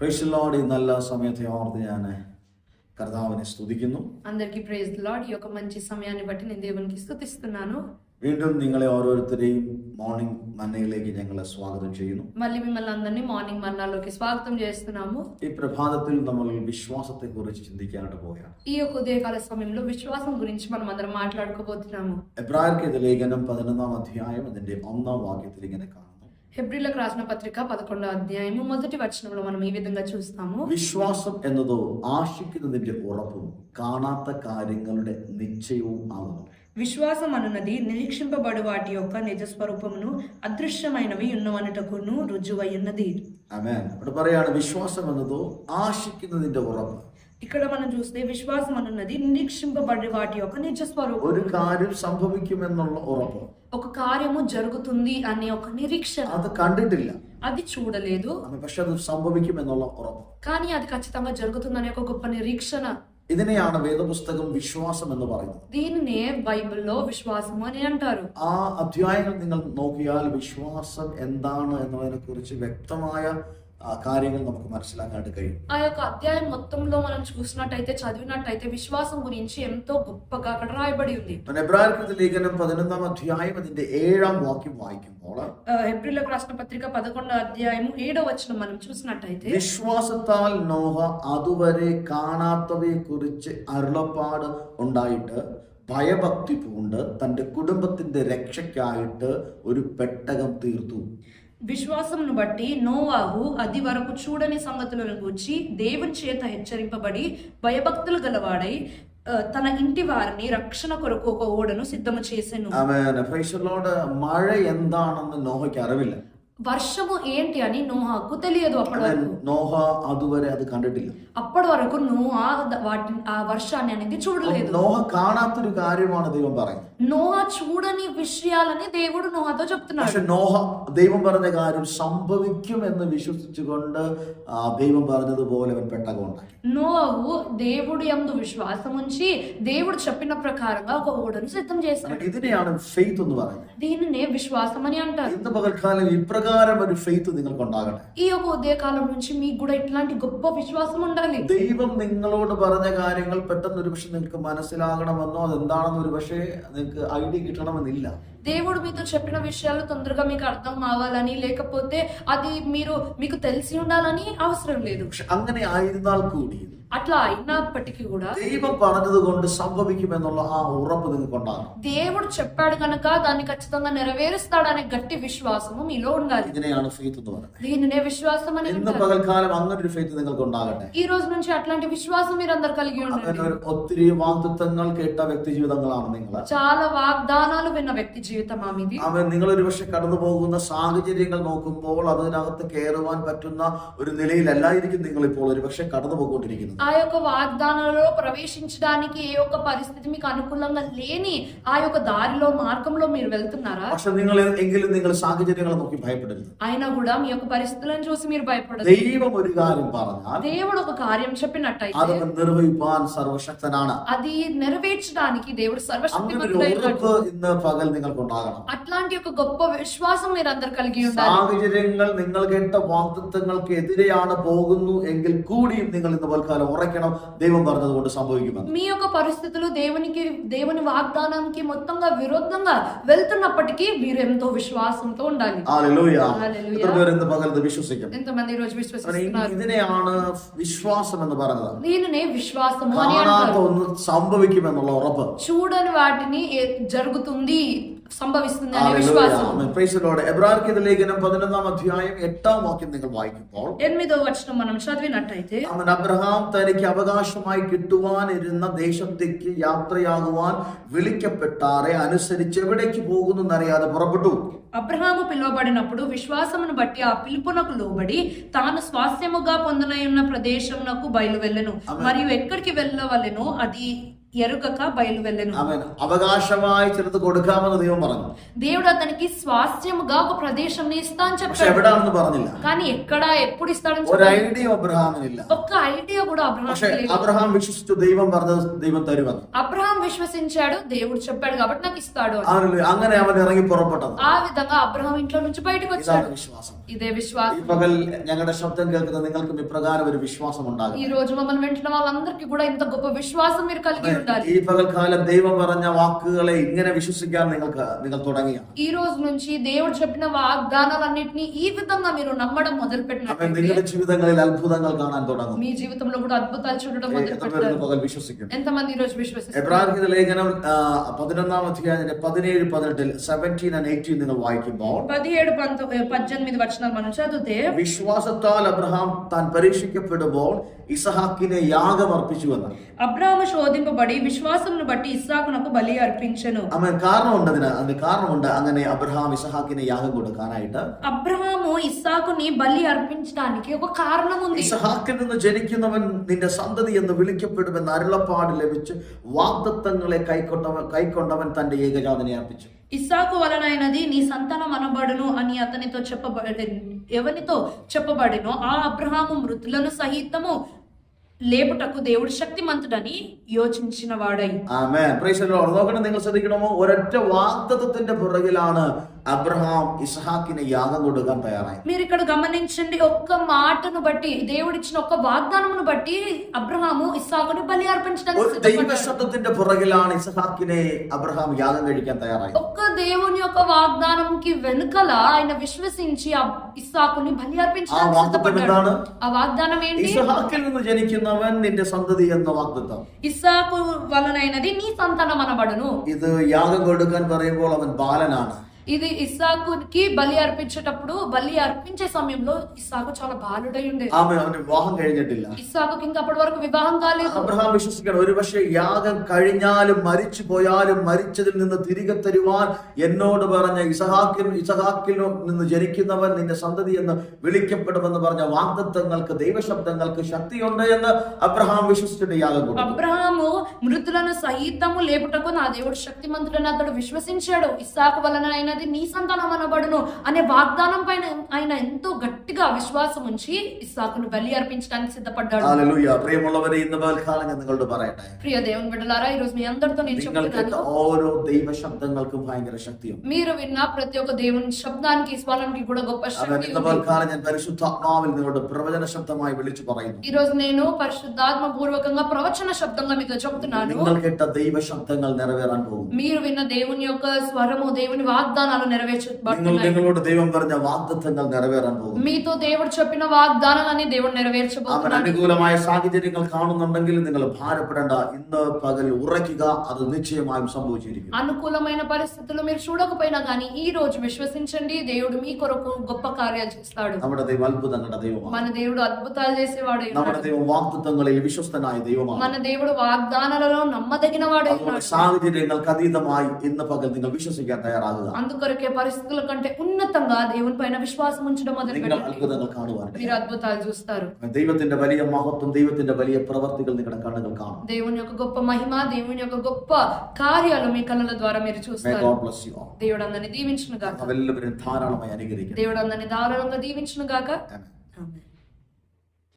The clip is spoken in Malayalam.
പ്രൈസലോട് ഈ നല്ല സമയത്തെ ഓർത്ത് ഞാൻ കർത്താവിനെ സ്തുതിക്കുന്നു అందరికీ ప్రైజ్ లార్డ్ ఈ యొక్క మంచి సమయాన్ని బట్టి నేను దేవునికి స్తుతిస్తున్నాను വീണ്ടും നിങ്ങളെ ഓരോരുത്തരെയും മോർണിംഗ് മന്നയിലേക്ക് ഞങ്ങളെ സ്വാഗതം ചെയ്യുന്നു మళ్ళీ మిమ్మల్ని అందరినీ మార్నింగ్ మన్నాలోకి స్వాగతం చేస్తున్నాము ഈ പ്രഭാതത്തിൽ നമ്മൾ വിശ്വാസത്തെക്കുറിച്ച് ചിന്തിക്കാനായിട്ട് പോവുകയാണ് ఈ యొక్క ఉదయకాల సమయంలో విశ్వాసం గురించి మనం అందరం మాట్లాడుకోబోతున్నాము എബ്രാഹിം ലേഖനം പതിനൊന്നാം അധ്യായം അതിന്റെ ഒന്നാം വാക്യത്തിൽ ഇങ്ങനെ കാണുന്നു హెబ్రిలకు రాసిన పత్రిక పదకొండో అధ్యాయము మొదటి వచనంలో మనం ఈ విధంగా చూస్తాము വിശ്വാസം എന്നതോ ആശിക്കുന്നതിന്റെ ഉറപ്പും കാണാത്ത കാര്യങ്ങളുടെ നിശ്ചയവും ആകുന്നു విశ్వాసం అనున్నది నిరీక్షింపబడు వాటి యొక్క నిజ స్వరూపమును అదృశ్యమైనవి ఉన్నవనుటకును రుజువై ఉన్నది അമേൻ ഇവിടെ പറയാണ് വിശ്വാസം എന്നതോ ആശിക്കുന്നതിന്റെ ഉറപ്പ് ఇక్కడ మనం చూస్తే విశ్వాసం అన్నది నిరీక్షింపబడే వాటి యొక్క నిజ స్వరూపం ഒരു കാര്യം സംഭവിക്കുമെന്നുള്ള ഉറപ്പ്. ఒక కార్యము జరుగుతుంది అనే ఒక నిరీక్షణ. അത് കണ്ടിട്ടില്ല. అది చూడలేదు. പക്ഷെ അത് സംഭവിക്കുമെന്നുള്ള ഉറപ്പ്. కానీ అది ఖచ్చితంగా జరుగుతుందనే ఒక గొప్ప నిరీక్షణ. ഇതിനെയാണ് വേദപുസ്തകം വിശ്വാസം എന്ന് പറയുന്നത്. దీనినే ബൈബിളിലോ విశ్వాసము എന്ന് అంటారు. ആ അധ്യായങ്ങൾ നിങ്ങൾ നോക്കിയാൽ വിശ്വാസം എന്താണ് എന്നതിനെ കുറിച്ച് വ്യക്തമായ ആ, കാര്യങ്ങൾ നമുക്ക് മനസ്സിലാക്കാനായിട്ട് കഴിയും ఆ యొక్క అధ్యాయం మొత్తంలో మనం చూసినట్టయితే చదివినట్టయితే విశ్వాసం గురించి ఎంతో గొప్పగా అక్కడ రాయబడి ఉంది എബ്രാഹിം ലേഖനം പതിനൊന്നാം അധ്യായം അതിന്റെ ഏഴാം വാക്യം വായിക്കുമ്പോൾ ఏప్రిల్ రాసిన పత్రిక పదకొండో అధ్యాయము ఏడో వచనం మనం చూసినట్టయితే വിശ്വാസത്താൽ നോഹ അതുവരെ കാണാത്തവയെ കുറിച്ച് അരുളപ്പാട് ഉണ്ടായിട്ട് ഭയഭക്തി പൂണ്ട് തന്റെ കുടുംബത്തിന്റെ രക്ഷയ്ക്കായിട്ട് ഒരു പെട്ടകം തീർത്തു విశ్వాసమును బట్టి నోవాహు అది వరకు చూడని సంగతులను గూర్చి దేవుని చేత హెచ్చరింపబడి భయభక్తులు గలవాడై ఆ, తన ఇంటి వారిని రక్షణ కొరకు ఒక ఓడను సిద్ధము చేసెను അവൻ ഫൈസലോട് മഴ എന്താണെന്ന് നോഹയ്ക്ക് അറിവില്ല వర్షము ఏంటి అని నోహాకు తెలియదు అప్పటి അവൻ వరకు നോഹ അതുവരെ അത് കണ്ടിട്ടില്ല అప్పటి వరకు నోహా ద- వాటి ఆ వర్షాన్ని అనేది చూడలేదు നോഹ കാണാത്തൊരു കാര്യമാണ് ദൈവം പറയുന്നത് నోహా చూడని విషయాలని దేవుడు నోహాతో చెప్తున్నాడు പക്ഷെ നോഹ ദൈവം പറഞ്ഞ കാര്യം സംഭവിക്കും എന്ന് വിശ്വസിച്ചുകൊണ്ട് ആ, ദൈവം പറഞ്ഞതുപോലെ അവൻ പെട്ടകം ഉണ്ടാക്കി నోహు దేవుడి యందు విశ్వాసం ఉంచి దేవుడు చెప్పిన ప్రకారంగా ఒక ఓడను సిద్ధం చేశాడు ഇതിനെയാണ് ഫെയ്ത്ത് എന്ന് പറയുന്നത് దీనినే విశ్వాసం అని అంటారు ഇന്ന് പകൽക്കാലം ഇപ്രകാരം ഒരു ഫെയ്ത്ത് നിങ്ങൾക്ക് ഉണ്ടാകട്ടെ ఈ యొక్క ఉదయకాలం నుంచి మీకు కూడా ఇట్లాంటి గొప్ప విశ్వాసం ఉండాలి ദൈവം നിങ്ങളോട് പറഞ്ഞ കാര്യങ്ങൾ പെട്ടെന്ന് ഒരു പക്ഷെ നിങ്ങൾക്ക് മനസ്സിലാകണമെന്നോ അതെന്താണെന്ന് ഒരു പക്ഷേ നിങ്ങൾക്ക് ഐഡിയ കിട്ടണമെന്നില്ല దేవుడు మీతో చెప్పిన విషయాలు తొందరగా మీకు అర్థం అవ్వాలని లేకపోతే అది మీరు మీకు తెలిసి ఉండాలని అవసరం లేదు പക്ഷെ അങ്ങനെ ആയിരുന്നാൽ കൂടി అట్లా అయినప్పటికీ కూడా ദൈവം പറഞ്ഞത് കൊണ്ട് സംഭവിക്കുമെന്നുള്ള ആ ഉറപ്പ് നിങ്ങൾക്ക് ഉണ്ടാകണം దేవుడు చెప్పాడు కనుక దాన్ని ఖచ్చితంగా నెరవేరుస్తాడనే గట్టి విశ్వాసము మీలో ఉండాలి ഇതിനെയാണ് ഫെയ്ത്ത് എന്ന് പറയുന്നത് దీనినే విశ్వాసం అని ഇന്ന് అంటారు. പകൽക്കാലം അങ്ങനെ ഒരു ഫെയ്ത്ത് നിങ്ങൾക്ക് ഉണ്ടാകട്ടെ ఈ రోజు నుంచి అట్లాంటి విశ్వాసం మీరు అందరు కలిగి അങ്ങനെ ఉండండి ഒരു ഒത്തിരി വാഗ്ദത്വങ്ങൾ കേട്ട വ്യക്തി ജീവിതങ്ങളാണ് നിങ്ങൾ చాలా వాగ్దానాలు విన్న వ్యక్తి జీవితం మీది അവൻ നിങ്ങൾ ഒരു പക്ഷെ കടന്നു പോകുന്ന സാഹചര്യങ്ങൾ നോക്കുമ്പോൾ അതിനകത്ത് കയറുവാൻ പറ്റുന്ന ഒരു നിലയിലല്ലായിരിക്കും നിങ്ങൾ ഇപ്പോൾ ഒരു പക്ഷെ കടന്നു പോയിക്കൊണ്ടിരിക്കുന്നത് ఆ యొక్క వాగ్దానాలలో ప్రవేశించడానికి ఏ ఒక్క పరిస్థితి మీకు అనుకూలంగా లేని ఆ యొక్క దారిలో మార్గంలో మీరు వెళ్తున్నారా പക്ഷെ നിങ്ങൾ എങ്കിലും നിങ്ങൾ സാഹചര്യങ്ങളെ നോക്കി ഭയപ്പെടരുത് అయినా కూడా మీ యొక్క పరిస్థితులను చూసి మీరు భయపడదు ദൈവം ഒരു കാര്യം പറഞ്ഞാൽ దేవుడు ఒక కార్యం చెప్పినట్టయితే അത് നിർവഹിപ്പാൻ സർവശക്തനാണ് అది నెరవేర్చడానికి దేవుడు അങ്ങനെ ഒരു సర్వశక్తిమంతుడైనాడు ഉറപ്പ് ഇന്ന് പകൽ നിങ്ങൾക്ക് ഉണ്ടാകണം అట్లాంటి ఒక గొప్ప విశ్వాసం మీరు అందరు కలిగి ఉండాలి സാഹചര്യങ്ങൾ നിങ്ങൾ കേട്ട വാഗ്ദത്വങ്ങൾക്ക് എതിരെയാണ് പോകുന്നു എങ്കിൽ കൂടിയും നിങ്ങൾ ഇന്ന് പൽക്കാലം ഉറയ്ക്കണം ദൈവം പറഞ്ഞതുകൊണ്ട് സംഭവിക്കുമെന്ന് మీ యొక్క పరిస్థితులు దేవునికి దేవుని వాగ్దానానికి మొత్తంగా విరుద్ధంగా వెళ్తున్నప్పటికీ మీరు ఎంతో విశ్వాసంతో ఉండాలి ഹല്ലേലൂയ. ഹല്ലേലൂയ. എത്ര പേർ ഇന്ന് പകൽ ഇത് വിശ്വസിക്കും ఎంతమంది ఈ రోజు കാരണം విశ్వసిస్తున్నారు ഇതിനെയാണ് വിശ്വാസം എന്ന് പറയുന്നത് దీనినే విశ్వాసము అని കാണാത്ത అంటారు ഒന്ന് സംഭവിക്കുമെന്നുള്ള ഉറപ്പ് చూడని వాటిని ఏ- జరుగుతుంది సంభవిస్తుంది అనే ഹല്ലേലൂയ. విశ్వాసం ആമേൻ. Praise the Lord. എബ്രായർക്കിത് ലേഖനം പതിനൊന്നാം അധ്യായം എട്ടാം വാക്യം നിങ്ങൾ വായിക്കുമ്പോൾ ఎనిమిదో వచనం మనం చదివినట్టయితే അവൻ അബ്രഹാം തനിക്ക് അവകാശമായി കിട്ടുവാനിരുന്ന ദേശത്തേക്ക് യാത്രയാകുവാൻ വിളിക്കപ്പെട്ടാറെ അനുസരിച്ച് എവിടേക്ക് പോകുന്നു എന്നറിയാതെ പുറപ്പെട്ടു అబ్రహాము పిలువబడినప్పుడు విశ్వాసమును బట్టి ఆ పిలుపునకు లోబడి తాను స్వాస్థ్యముగా పొందనయున్న ప్రదేశమునకు బయలు వెళ్ళెను మరియు ఎక్కడికి వెళ్ళవలెనో అది ఎరుగక బయలు వెళ్ళెను അവൻ അവകാശമായി ചിലത് കൊടുക്കാമെന്ന് ദൈവം പറഞ്ഞു దేవుడు అతనికి స్వాస్థ్యముగా ఒక ప్రదేశం ఇస్తా అని പക്ഷെ చెప్పాడు എവിടാണെന്ന് പറഞ്ഞില്ല కానీ ఎక్కడ ఎప్పుడు ఇస్తాడని ഒരു చెప్పాడు ഐഡിയ അബ്രഹാമിനില്ല ఒక్క ఐడియా కూడా പക്ഷെ అబ్రహాం లేదు അബ്രഹാം വിശ്വസിച്ചു ദൈവം പറഞ്ഞത് ദൈവം തരുമെന്ന് అబ్రహాం విశ్వసించాడు దేవుడు చెప్పాడు కాబట్టి నాకు ఇస్తాడు అని. അവന് അങ്ങനെ അവൻ ഇറങ്ങി പുറപ്പെട്ടത് ఆ విధంగా అబ్రహాం ఇంట్లో నుంచి బయటకు ഇതാണ് వచ్చాడు വിശ്വാസം ఇదే ഈ విశ్వాసం പകൽ ഞങ്ങളുടെ ശബ്ദം കേൾക്കുന്ന നിങ്ങൾക്കും ഇപ്രകാരം ഒരു വിശ്വാസം ഉണ്ടാകും ఈ రోజు మమ్మల్ని వింటున్న వాళ్ళందరికీ కూడా ఇంత గొప్ప విశ్వాసం మీరు కలిగి ఉండాలి ഈ പകൽക്കാലം ദൈവം പറഞ്ഞ വാക്കുകളെ ഇങ്ങനെ വിശ്വസിക്കാൻ നിങ്ങൾക്ക് നിങ്ങൾ തുടങ്ങിയ ఈ రోజు నుంచి దేవుడు చెప్పిన వాగ్దానాలన్నింటినీ ఈ విధంగా మీరు నమ్మడం మొదలు അവൻ పెట్టినట్లయితే നിങ്ങളുടെ ജീവിതങ്ങളിൽ അത്ഭുതങ്ങൾ കാണാൻ തുടങ്ങും మీ జీవితంలో కూడా అద్భుతాలు చూడడం ഏ, మొదలు എത്ര പേര് పెడతారు ഇന്ന് പകൽ വിശ്വസിക്കും ఎంతమంది ఈ రోజు విశ్వసిస్తారు എബ്രാഹിം ലേഖനം ആ, പതിനൊന്നാം അധ്യായത്തിന്റെ പതിനേഴ് പതിനെട്ടിൽ സെവൻറ്റീൻ ആൻഡ് എയ്റ്റീൻ നിങ്ങൾ വായിക്കുമ്പോൾ పదిహేడు పంతొమ్మిది పద్దెనిమిది వచనాలు మనం చదివితే വിശ്വാസത്താൽ അബ്രഹാം താൻ പരീക്ഷിക്കപ്പെടുമ്പോൾ ഇസഹാക്കിനെ യാഗം അർപ്പിച്ചുവെന്ന് అబ్రాహాము శోధింపబడి విశ్వాసమును బట్టి ఇస్సాకునకు బలి అర్పించెను അവൻ കാരണമുണ്ട് അതിന് അതിന് കാരണമുണ്ട് അങ്ങനെ അബ്രഹാം ഇസഹാക്കിനെ യാഗം കൊടുക്കാനായിട്ട് అబ్రహాము ఇస్సాకుని బలి అర్పించడానికి ఒక కారణం ఉంది ഇസഹാക്കിൽ നിന്ന് ജനിക്കുന്നവൻ നിന്റെ സന്തതി എന്ന് വിളിക്കപ്പെടുമെന്ന് അരുളപ്പാട് ലഭിച്ച് വാഗ്ദത്തങ്ങളെ കൈക്കൊണ്ടവൻ കൈക്കൊണ്ടവൻ തന്റെ ഏകജാതനെ അർപ്പിച്ചു ఇస్సాకు వలనైనది నీ సంతానం అనబడును అని అతనితో చెప్పబడి ఎవరితో చెప్పబడినో ఆ అబ్రహాము మృతులను సహితము లేపుటకు దేవుడు శక్తిమంతుడని యోచించిన వాడై ആമേൻ പ്രൈസ് ദി ലോർഡ് നോക്കണം നിങ്ങൾ ശ്രദ്ധിക്കണമോ ഒരൊറ്റ വാഗ്ദത്തത്തിന്റെ പുറകിലാണ് അബ്രഹാം ഇസഹാക്കിനെ യാഗം കൊടുക്കാൻ തയ്യാറായി మీరు ఇక్కడ గమనించండి ఒక్క మాటను బట్టి దేవుడిచ్చిన ఒక్క వాగ్దానమును బట్టి అబ్రహాము ఇస్సాకుని బలి అర్పించడానికి ഒരു సిద్ధపడ్డాడు ദൈവശബ്ദത്തിന്റെ പുറകിലാണ് ഇസഹാക്കിനെ അബ്രഹാം യാഗം കഴിക്കാൻ തയ്യാറായി ఒక్క దేవుని యొక్క వాగ్దానంకి వెనుకల ఆయన విశ్వసించి ఆ ఇస్సాకుని బలి ആ అర్పించడానికి വാഗ്ദത്തം సిద్ధపడ్డాడు എന്താണ് ఆ వాగ్దానం ఏంటి ഇസഹാക്കിൽ നിന്ന് ജനിക്കുന്നവൻ നിന്റെ സന്തതി എന്ന വാഗ്ദത്തം ఇస్సాకు వలనైనది నీ సంతానం అనబడును ഇത് യാഗം കൊടുക്കാൻ പറയുമ്പോൾ അവൻ ബാലനാണ് ఇది ఇస్సాకుకి బలి అర్పించేటప్పుడు బలి అర్పించే సమయంలో ఇస్సాకు చాలా బాలుడై ఉండే ആമേൻ അവന്റെ വിവാഹം കഴിഞ്ഞിട്ടില്ല ఇస్సాకుకి ఇంకా అప్పటి వరకు వివాహం కాలేదు അബ്രഹാം വിശ്വസിക്കണം ഒരുപക്ഷെ യാഗം കഴിഞ്ഞാലും മരിച്ചു പോയാലും മരിച്ചതിൽ നിന്ന് തിരികെ തരുവാൻ എന്നോട് പറഞ്ഞ ഇസഹാക്കിൽ ഇസഹാക്കിൽ നിന്ന് ജനിക്കുന്നവൻ നിന്റെ സന്തതി എന്ന് വിളിക്കപ്പെടുമെന്ന് പറഞ്ഞ വാഗ്ദത്തങ്ങൾക്ക് ദൈവശബ്ദങ്ങൾക്ക് ശക്തിയുണ്ട് എന്ന് അബ്രഹാം വിശ്വസിച്ചിട്ട് യാഗം കൊടുത്തു అబ్రహాము మృతులను సహితము లేపుటకు నా దేవుడు శక్తిమంతుడని అతడు విశ్వసించాడు ఇస్సాకు వలన అయినది నీ సంతానం అనబడును అనే వాగ్దానం పైన ఆయన ఎంతో గట్టిగా విశ్వాసం ఉంచి ఇస్సాకును బలి అర్పించడానికి సిద్ధపడ్డాడు ഹല്ലേലൂയ പ്രിയമുള്ളവരെ ഇന്ന് പകൽക്കാലം ഞാൻ നിങ്ങളോട് പറയട്ടെ ప్రియ దేవుని బిడ్డలారా ఈ రోజు మీ అందరితో నేను നിങ്ങൾ കേട്ട చెప్తున్నాను ഓരോ ദൈവശബ്ദങ്ങൾക്കും ഭയങ്കര ശക്തിയുണ്ട് మీరు విన్న ప్రతి ఒక్క దేవుని శబ్దానికి స్వరానికి కూడా గొప్ప അവൻ శక్తి ഇന്ന് ఉంది പകൽക്കാലം ഞാൻ പരിശുദ്ധാത്മാവിൽ നിങ്ങളോട് പ്രവചന ശബ്ദമായി വിളിച്ചു പറയുന്നു ఈ రోజు నేను పరిశుద్ధాత్మ పూర్వకంగా ప్రవచన శబ్దంగా మీతో చెప్తున్నాను നിങ്ങൾ കേട്ട ദൈവശബ്ദങ്ങൾ നിറവേറാൻ പോകും మీరు విన్న దేవుని యొక్క స్వరము దేవుని వాగ్దానాలు നിങ്ങൾ నెరవేర్చబడుతున్నాయి നിങ്ങളോട് ദൈവം പറഞ്ഞ വാഗ്ദത്തങ്ങൾ നിറവേറാൻ പോകും మీతో దేవుడు చెప్పిన వాగ్దానాలని దేవుడు അവൻ నెరవేర్చబోతున్నాడు അനുകൂലമായ സാഹചര്യങ്ങൾ കാണുന്നുണ്ടെങ്കിൽ നിങ്ങൾ ഭാരപ്പെടേണ്ട ഇന്ന് പകൽ ഉറയ്ക്കുക അത് നിശ്ചയമായും സംഭവിച്ചിരിക്കും అనుకూలమైన పరిస్థితులు మీరు చూడకపోయినా గానీ ఈ రోజు విశ్వసించండి దేవుడు మీ కొరకు గొప్ప కార్యాలు చేస్తాడు നമ്മുടെ ദൈവം അത്ഭുതങ്ങളുടെ ദൈവമാണ് మన దేవుడు అద్భుతాలు చేసేవాడు നമ്മുടെ ദൈവം വാഗ്ദത്തങ്ങളിൽ വിശ്വസ്തനായ ദൈവമാണ് మన దేవుడు వాగ్దానాలలో నమ్మదగిన వాడు അതുകൊണ്ട് സാഹചര്യങ്ങൾക്ക് അതീതമായി ഇന്ന് പകൽ നിങ്ങൾ വിശ്വസിക്കാൻ തയ്യാറാകുക అందుకొరకే పరిస్థితుల కంటే ఉన్నతంగా దేవుని పైన విశ్వాసం ఉంచడం మొదలు നിങ്ങൾ పెట్టండి അത്ഭുതങ്ങൾ കാണുവാൻ మీరు అద్భుతాలు చూస్తారు ദൈവത്തിന്റെ വലിയ മഹത്വം ദൈവത്തിന്റെ വലിയ പ്രവർത്തികൾ നിങ്ങളുടെ കണ്ണുകൾ കാണും దేవుని యొక్క గొప్ప మహిమ దేవుని యొక్క గొప్ప కార్యాలు మీ కళ్ళల ద్వారా మీరు May చూస్తారు God bless you all. దేవుడు అందరిని దీవించును గాక അവരെല്ലാവരും ധാരാളമായി അനുകരിക്കും దేవుడు అందరిని ధారాళంగా దీవించును గాక Amen. ఆమేన్.